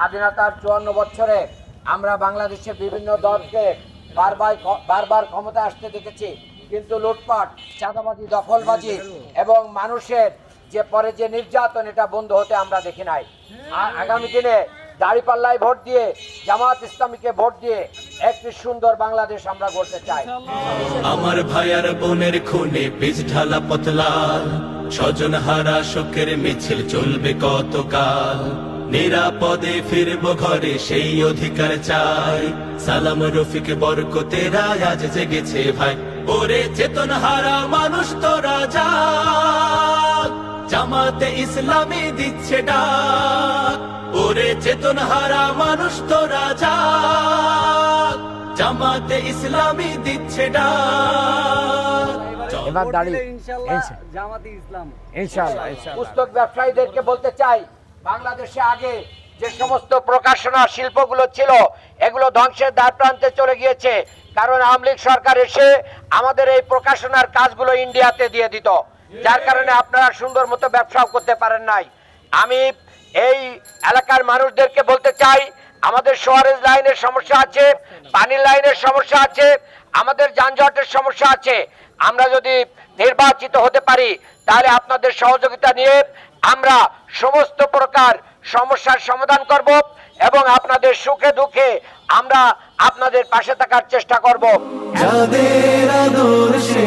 স্বাধীনতার চুয়ান্ন বছরে আমরা বাংলাদেশের বিভিন্ন দলকে বারবার বারবার ক্ষমতা আসতে দেখেছি। কিন্তু লুটপাট, চাঁদাবাজি, দখলবাজি এবং মানুষের যে পরে যে নির্যাতন, এটা বন্ধ হতে আমরা দেখি নাই। আর আগামী দিনে দাড়িপাল্লায় ভোট দিয়ে, জামাত ইসলামীকে ভোট দিয়ে একটি সুন্দর বাংলাদেশ আমরা গড়তে চাই। আমার ভাইয়ার বোনের খুনে, বীজ ঢালা পতলা স্বজন হারা শোকের মিছিল চলবে কতকাল? নিরাপদে ফিরব ঘরে সেই অধিকার চাই। সালাম রফিক বরকতেরা আজ জেগেছে ভাই। ওরে চেতন হারা মানুষ তো রাজা। জামাতে ইসলামী দিচ্ছে ডাক। ওরে চেতন হারা মানুষ তোরা যা জামাতে ইসলামী দিচ্ছে ডাক। এবার দাঁড়িয়ে। জামাতে ইসলাম। ইনশাআল্লাহ পুস্তক ব্যবসায়ীদেরকে বলতে চাই বাংলাদেশে আগে যে সমস্ত প্রকাশনা শিল্পগুলো ছিল, এগুলো ধ্বংসের দ্বার প্রান্তে চলে গিয়েছে। কারণ আওয়ামী সরকার এসে আমাদের এই প্রকাশনার কাজগুলো ইন্ডিয়াতে দিয়ে দিত। যার কারণে আপনারা সুন্দর মতো ব্যবসাও করতে পারেন নাই। আমি এই এলাকার মানুষদেরকে বলতে চাই, আমাদের শহরের লাইনের সমস্যা আছে, পানির লাইনের সমস্যা আছে আমাদের যানজটের সমস্যা আছে। আমরা যদি নির্বাচিত হতে পারি, তাহলে আপনাদের সহযোগিতা নিয়ে আমরা সমস্ত প্রকার সমস্যার সমাধান করব এবং আপনাদের সুখে দুঃখে আমরা আপনাদের পাশে থাকার চেষ্টা করব। আদর্শে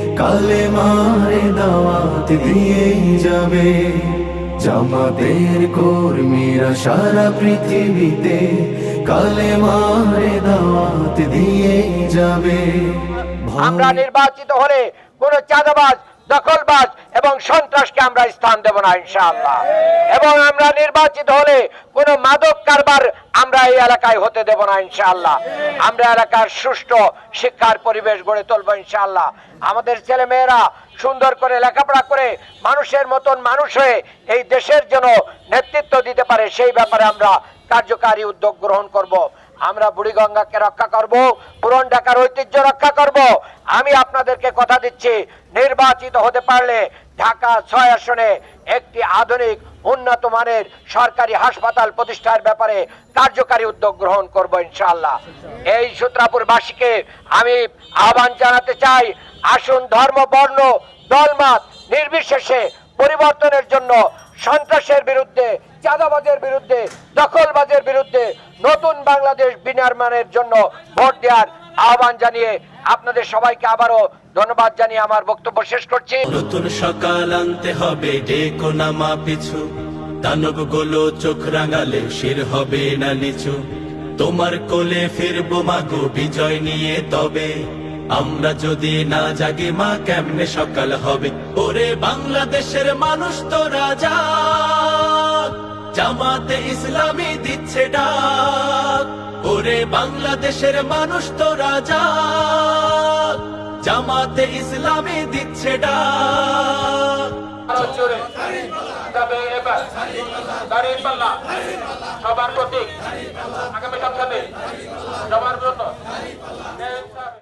কালে মারে দাওয়াত দিয়েই যাবে। জামাতের কর্মীরা সারা পৃথিবীতে কালে মারে দাওয়াত দিয়ে যাবে। আমরা নির্বাচিত হলে কোন চাঁদাবাজ দখলবাজ এবং সন্ত্রাসকে আমরা স্থান দেব না, ইনশাআল্লাহ। এবং আমরা নির্বাচিত হলে কোন মাদক কারবার আমরা এই এলাকায় হতে দেব না, ইনশাআল্লাহ। আমরা এলাকার সুষ্ঠু শিক্ষার পরিবেশ গড়ে তুলবো, ইনশাআল্লাহ। আমাদের ছেলে মেয়েরা সুন্দর করে লেখাপড়া করে মানুষের মতন মানুষ হয়ে এই দেশের জন্য নেতৃত্ব দিতে পারে, সেই ব্যাপারে আমরা কার্যকারী উদ্যোগ গ্রহণ করব। আমরা বুড়িগঙ্গাকে রক্ষা করব, পুরন ঢাকার ঐতিহ্য রক্ষা করব। আমি আপনাদেরকে কথা দিচ্ছি, নির্বাচিত হতে পারলে ঢাকা ছয় আসনে একটি আধুনিক, উন্নত মানের সরকারি হাসপাতাল প্রতিষ্ঠার ব্যাপারে কার্যকারী উদ্যোগ গ্রহণ করব ইনশাআল্লাহ। এই সূত্রাপুরবাসীকে আমি আহ্বান জানাতে চাই, আসুন ধর্ম, বর্ণ, দলমত নির্বিশেষে পরিবর্তনের জন্য সন্ত্রাসের বিরুদ্ধে, চাঁদাবাজের বিরুদ্ধে বাংলাদেশ বিনির্মাণের জন্য ভোট দেওয়ার আহ্বান জানিয়ে আপনাদের সবাইকে আবারও ধন্যবাদ জানিয়ে আমার বক্তব্য শেষ করছি। নতুন সকাল আনতে হবে, ডেকো নামা পিছু। দানবগুলো চোখ রাঙালে শির হবে না নিচু। তোমার কোলে ফিরবো মা মাগো, বিজয় নিয়ে তবে। আমরা যদি না জাগে মা, কেমনে সকাল হবে? ওরে বাংলাদেশের মানুষ তো রাজা। জামাতে ইসলামী দিচ্ছে ডাক। ওরে বাংলাদেশের মানুষ তো রাজা। জামাতে ইসলামী দিচ্ছে ডাক। সবার প্রতীক আগামী সপ্তাহে